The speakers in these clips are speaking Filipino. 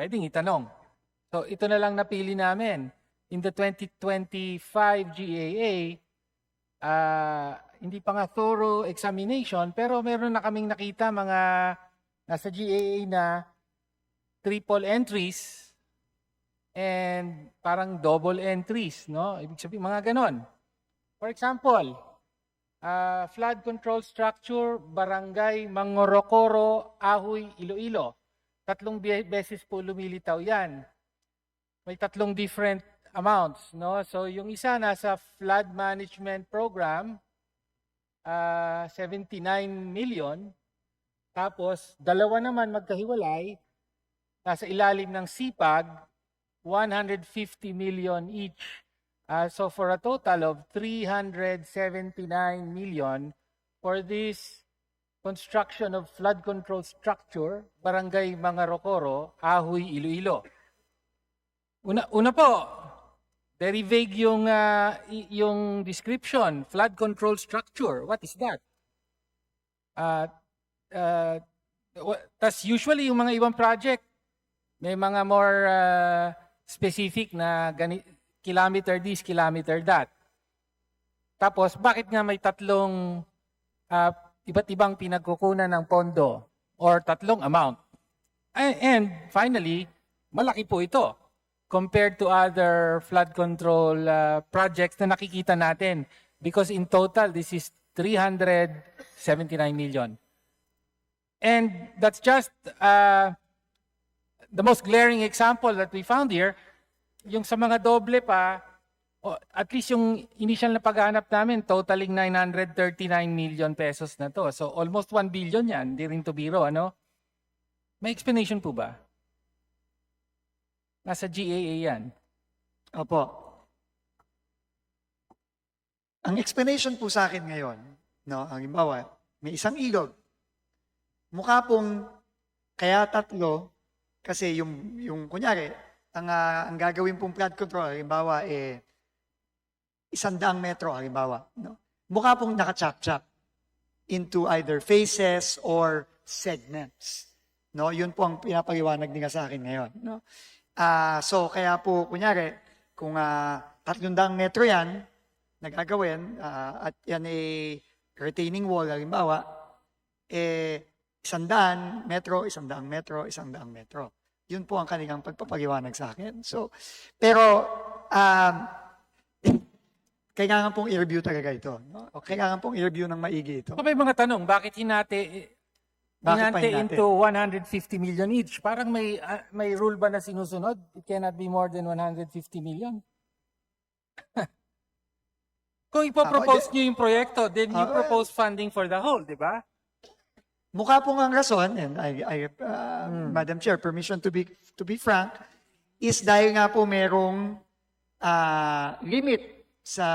Pwedeng itanong. So ito na lang napili namin. In the 2025 GAA, ah, hindi pa nga thorough examination, pero meron na kaming nakita mga nasa GAA na triple entries and parang double entries, no? Ibig sabihin, mga ganon. For example, ah, flood control structure, barangay Mangorokoro, Ahoy, Iloilo. Tatlong be- beses po lumilitaw yan. May tatlong different amounts, no? So yung isa nasa flood management program, ah, 79 million. Tapos dalawa naman magkahiwalay, nasa ilalim ng CPAG, 150 million each. Ah, so for a total of 379 million for this construction of flood control structure, Barangay Mangarokoro, Ahoy, Iloilo. Una, una po, very vague yung, i- yung description, flood control structure. What is that? Uh, uh, tas usually yung mga ibang project, may mga more ah, specific na gani, kilometer this, kilometer that. Tapos, bakit nga may tatlong ah, iba't ibang pinagkukunan ng pondo or tatlong amount? And finally, malaki po ito compared to other flood control uh, projects na nakikita natin because in total this is 379 million. And that's just uh, the most glaring example that we found here. Yung sa mga doble pa, o at least yung initial na paghahanap namin, totaling 939 million pesos na to. So almost 1 billion yan, di rin to biro, ano? May explanation po ba? Nasa GAA yan. Opo. Ang explanation po sa akin ngayon, no, ang halimbawa, may isang ilog. Mukha pong kaya tatlo kasi yung yung kunyari, ang ah, ang gagawin pong flood control halimbawa eh isang daang metro halimbawa, no. Mukha pong naka-chop-chop into either phases or segments. No, yun po ang pinapaliwanag nila sa akin ngayon, no. Ah, so kaya po kunyari kung uh, 300 metro yan na gagawin ah, at yan ay retaining wall halimbawa eh isandaan metro, isandang metro, isandang metro. Yun po ang kanilang pagpapaliwanag sa akin. So, pero um, kailangan pong i-review talaga ito. No? O kailangan pong i-review ng maigi ito. So may mga tanong, bakit hinati, Bakit pa hinati hinati? into 150 million each? Parang may ah, may rule ba na sinusunod? It cannot be more than 150 million. Kung ipopropose nyo yung proyekto, then you Ah, propose funding for the whole, di ba? Mukha pong ang rason, and I, I uh, Hmm. Madam Chair, permission to be to be frank, is dahil nga po merong ah, limit sa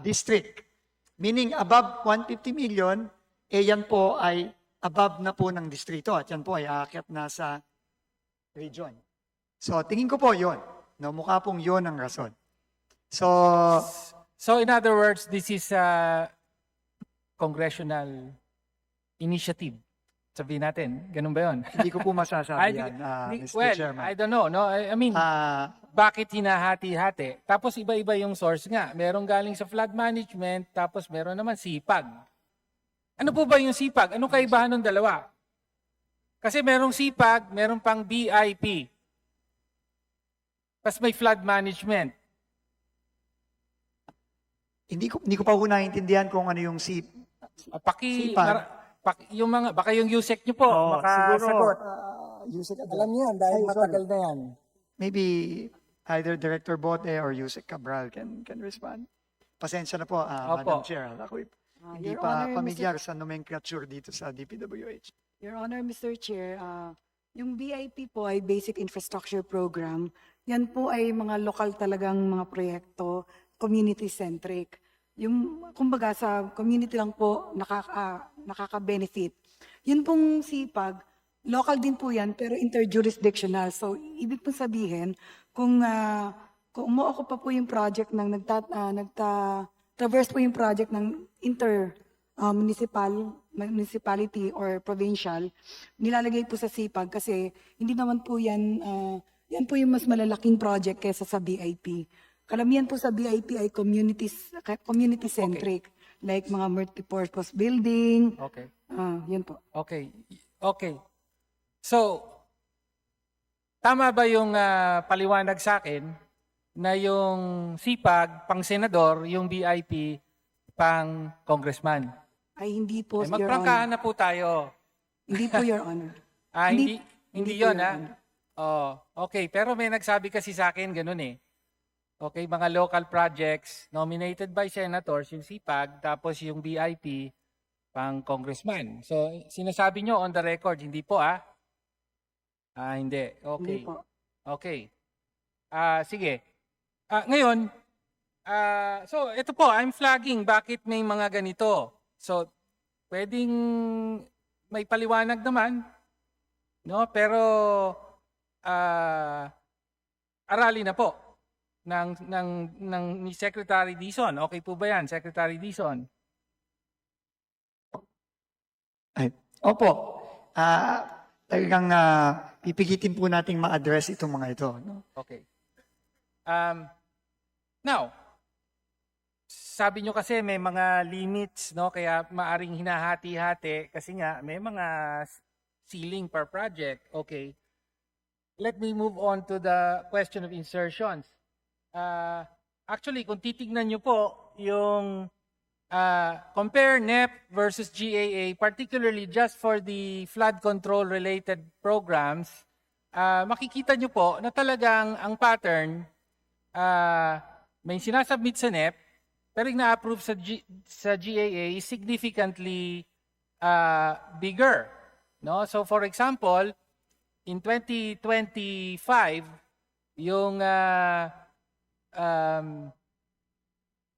district. Meaning above 150 million, eh yan po ay above na po ng distrito at yan po ay aakyat na sa region. So tingin ko po yon. No, mukha pong yon ang rason. So, So in other words, this is a congressional initiative. Sabihin natin, ganun ba yun? hindi ko po masasabi I- yan, ah, Di- Mr. well, Chairman. I don't know, no? I, I mean, Ah, bakit hinahati-hati? Tapos iba-iba yung source nga. Merong galing sa flood management, tapos meron naman sipag. Ano po ba yung sipag? Anong kaibahan ng dalawa? Kasi merong sipag, merong pang BIP. Tapos may flood management. Hindi ko hindi ko pa po naiintindihan kung ano yung si Ah, Paki, Sipag. mara- paki- yung mga, baka yung USEC nyo po, Oo, makasagot. uh, Yusek Abral. Alam niyo yan, dahil Ay, sorry. matagal na yan. Maybe either Director Bote or Yusek Cabral can can respond. Pasensya na po, ah, Opo. Madam Chair. Ako Ah, hindi Your pa Honor, pamilyar sa nomenclature dito sa DPWH. Mr. Your Honor, Mr. Chair, ah, yung BIP po ay Basic Infrastructure Program. Yan po ay mga lokal talagang mga proyekto, community-centric. Yung, kumbaga, sa community lang po nakaka, nakaka-benefit. Yun pong sipag, local din po yan, pero interjurisdictional. So, ibig po sabihin, kung, ah, kung umuoko pa po yung project ng nagta, ah, nagta, traverse po yung project ng inter uh, municipal, municipality or provincial, nilalagay po sa SIPAG kasi hindi naman po yan, uh, yan po yung mas malalaking project kaysa sa BIP. Kalamihan po sa BIP ay communities, community centric, like mga multipurpose building, Okay. ah, yun po. Okay. Okay. So, tama ba yung ah, paliwanag sa akin na yung SIPAG pang senador, yung BIP pang congressman? Ay hindi po, Ay, Your Honor. na po tayo. Hindi po, Your Honor. Ah, hindi, Hindi- hindi, hindi yun, ha? Honor. Oh, okay. Pero may nagsabi kasi sa akin ganun eh. Okay, mga local projects nominated by senators, yung CPAG, tapos yung BIP, pang congressman. So, sinasabi nyo on the record, hindi po ah? Ah, hindi. Okay. Hindi po. Okay. Ah, sige. Ah, ngayon, ah, so ito po, I'm flagging bakit may mga ganito. So, pwedeng may paliwanag naman, no? Pero ah arali na po ng ng ng ni Secretary Dizon. Okay po ba 'yan, Secretary Dizon? Opo. Ah, talagang ah, pipigitin po nating ma-address itong mga ito. No? Okay. Um, now, sabi nyo kasi may mga limits, no? Kaya maaring hinahati-hati kasi nga may mga ceiling per project. Okay. Let me move on to the question of insertions. Uh, actually, kung titignan nyo po yung uh, compare NEP versus GAA, particularly just for the flood control related programs, ah, makikita nyo po na talagang ang pattern ah, may sinasubmit sa NEP pero na-approve sa, G- sa GAA is significantly ah, bigger. No? So for example, in 2025, yung ah, um,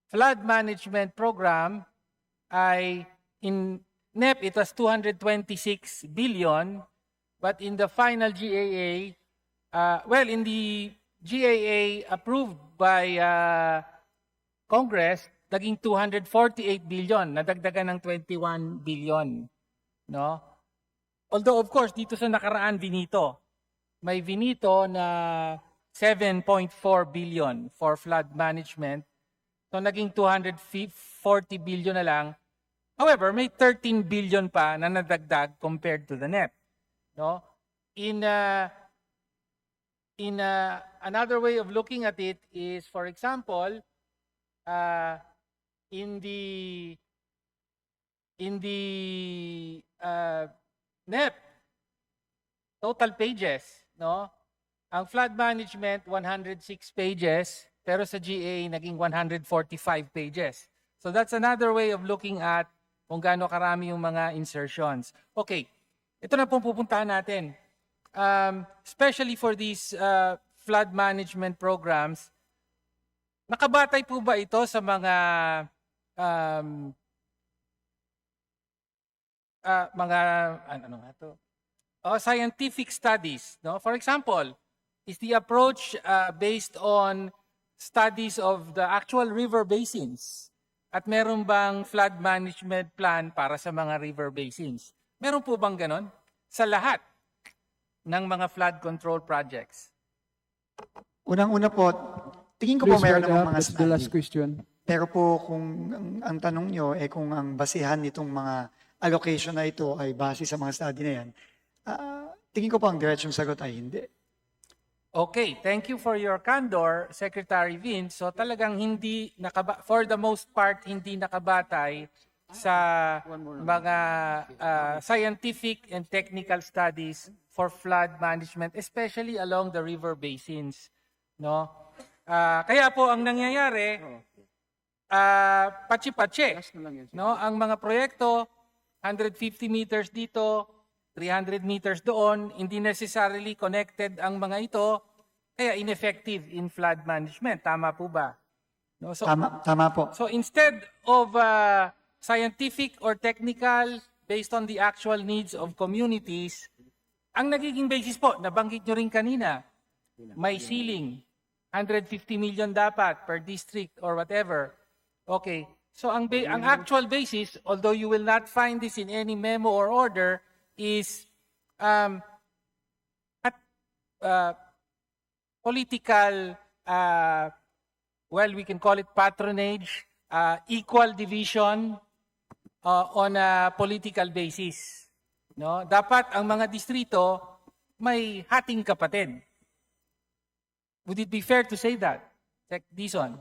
flood management program ay in NEP it was 226 billion but in the final GAA uh, well in the GAA approved by uh, Congress naging 248 billion nadagdagan ng 21 billion no? Although of course dito sa nakaraan vinito. May vinito na 7.4 billion for flood management So naging 240 billion na lang. However, may 13 billion pa na nadagdag compared to the NEP. No? In uh, in uh, another way of looking at it is for example, uh, in the in the uh, NEP total pages, no? Ang flood management 106 pages, pero sa GA naging 145 pages. So that's another way of looking at kung gaano karami yung mga insertions. Okay, ito na pong pupuntahan natin. Um, especially for these uh, flood management programs, nakabatay po ba ito sa mga um, ah, mga ano nga to? Oh, scientific studies, no? For example, is the approach uh, based on studies of the actual river basins? At meron bang flood management plan para sa mga river basins? Meron po bang ganon? Sa lahat ng mga flood control projects? Unang-una po, tingin ko po Please meron write namang up. mga That's the last study. question. Pero po kung ang, ang tanong nyo eh kung ang basihan nitong mga allocation na ito ay base sa mga study na yan, ah, tingin ko po ang diretsong sagot ay hindi. Okay, thank you for your candor, Secretary Vince. So talagang hindi nakaba for the most part hindi nakabatay sa mga uh, scientific and technical studies for flood management, especially along the river basins, no? Ah, kaya po ang nangyayari ah patsi-patsi, no? Ang mga proyekto 150 meters dito, 300 meters doon, hindi necessarily connected ang mga ito, kaya ineffective in flood management. Tama po ba? No, so, Tama, tama po. so instead of uh, scientific or technical based on the actual needs of communities, ang nagiging basis po, nabanggit nyo rin kanina, may ceiling, 150 million dapat per district or whatever. Okay, So ang ang actual basis, although you will not find this in any memo or order, is um, at uh, political, uh, well, we can call it patronage, uh, equal division uh, on a political basis. No, dapat ang mga distrito may hating kapatid. Would it be fair to say that? Sec Dison?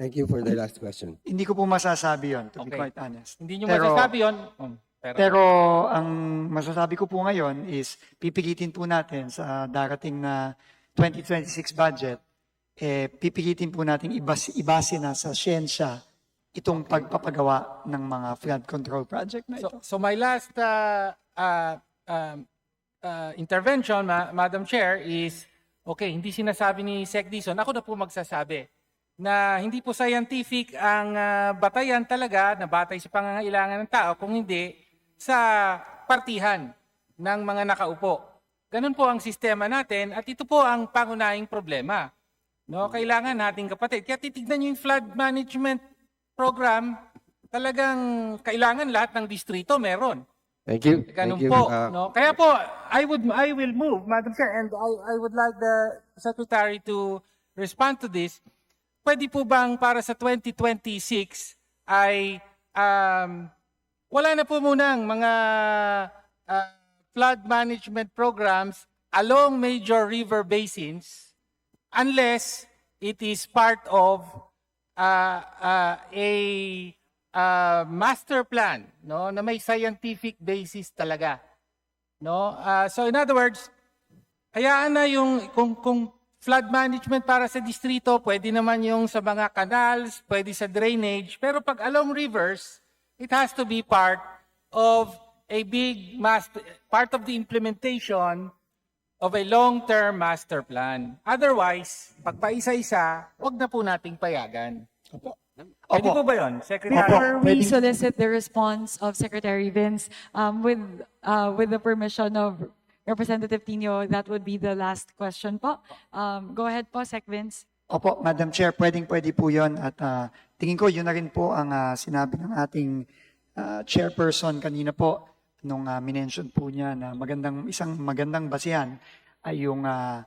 Thank you for the last question. Hindi ko po masasabi yon to be Okay. quite honest. Hindi nyo Pero- masasabi yun. Um, pero, Pero ang masasabi ko po ngayon is pipilitin po natin sa darating na 2026 budget, eh, pipilitin po natin ibas, ibase na sa siyensya itong pagpapagawa ng mga flood control project na ito. so, so my last uh, uh, um, uh, intervention, ma- Madam Chair, is, okay, hindi sinasabi ni Sec Dison, ako na po magsasabi, na hindi po scientific ang ah, batayan talaga, na batay sa pangangailangan ng tao, kung hindi sa partihan ng mga nakaupo. Ganun po ang sistema natin at ito po ang pangunahing problema. No, kailangan nating kapatid. Kaya titignan niyo yung flood management program, talagang kailangan lahat ng distrito meron. Thank you. Ganun Thank you. po, Uh, no? Kaya po, I would I will move, Madam Chair, and I I would like the Secretary to respond to this. Pwede po bang para sa 2026 ay um, wala na po munang mga uh, flood management programs along major river basins unless it is part of uh, uh, a uh, master plan no na may scientific basis talaga no? Ah, so in other words hayaan na yung kung kung flood management para sa distrito pwede naman yung sa mga canals pwede sa drainage pero pag along rivers it has to be part of a big master part of the implementation of a long-term master plan. Otherwise, pag paisa-isa, wag na po nating payagan. Pwede po Opo. ba yun, Secretary? Before we solicit the response of Secretary Vince, um, with, uh, with the permission of Representative Tino, that would be the last question po. Um, go ahead po, Sec Vince. Opo, Madam Chair, pwedeng pwede po yon at ah, tingin ko yun na rin po ang ah, sinabi ng ating ah, chairperson kanina po nung uh, minention po niya na magandang isang magandang basihan ay yung ah,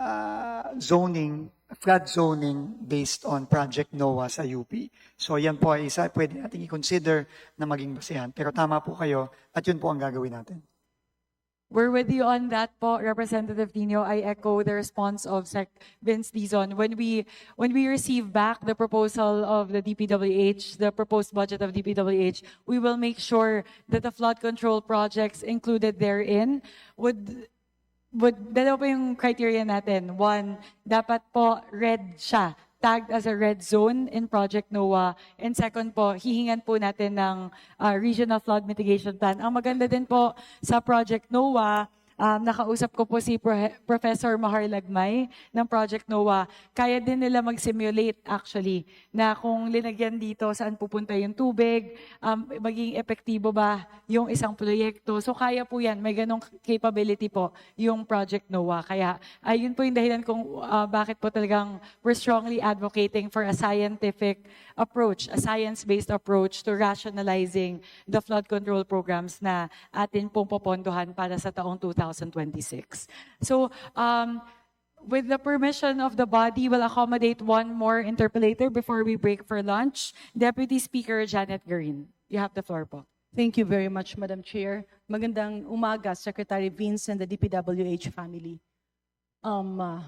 ah, zoning, flood zoning based on Project NOAA sa UP. So yan po ay isa pwede nating i-consider na maging basihan. Pero tama po kayo at yun po ang gagawin natin. We're with you on that po, Representative Tino. I echo the response of Sec Vince Dizon. When we when we receive back the proposal of the DPWH, the proposed budget of DPWH, we will make sure that the flood control projects included therein would would dalawa po yung criteria natin. One, dapat po red siya tagged as a red zone in Project NOAA. And second po, hihingan po natin ng uh, Regional Flood Mitigation Plan. Ang maganda din po sa Project NOAA, um, nakausap ko po si Pro- Professor Mahar Lagmay ng Project NOAA. Kaya din nila mag-simulate actually na kung linagyan dito saan pupunta yung tubig, um, maging epektibo ba yung isang proyekto. So kaya po yan, may ganong capability po yung Project NOAA. Kaya ayun po yung dahilan kung uh, bakit po talagang we're strongly advocating for a scientific approach, a science-based approach to rationalizing the flood control programs na atin pong popondohan para sa taong 2026. So, um, with the permission of the body, we'll accommodate one more interpolator before we break for lunch. Deputy Speaker Janet Green, you have the floor po. Thank you very much, Madam Chair. Magandang umaga, Secretary Vince and the DPWH family. Um, uh,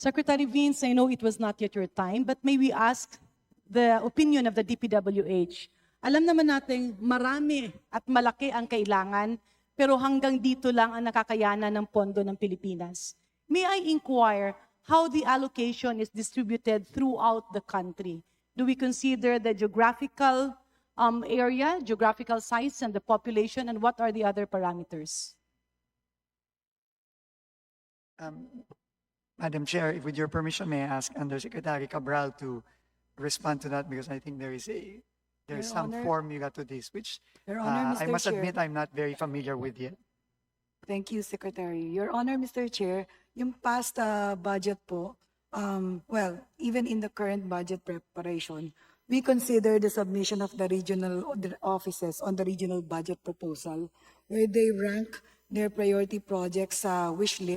Secretary Vince, I know it was not yet your time, but may we ask the opinion of the DPWH? Alam naman natin marami at malaki ang kailangan, pero hanggang dito lang ang nakakayanan ng pondo ng Pilipinas. May I inquire how the allocation is distributed throughout the country? Do we consider the geographical um, area, geographical size, and the population, and what are the other parameters? Um, Madam Chair, if with your permission, may I ask Undersecretary Cabral to respond to that because I think there is a there is Your some Honor. formula to this which Your uh, I Mr. must Chair. admit I'm not very familiar with yet. Thank you, Secretary. Your Honor, Mr. Chair, yung past uh, budget po, um, well, even in the current budget preparation, we consider the submission of the regional offices on the regional budget proposal where they rank their priority projects sa wish list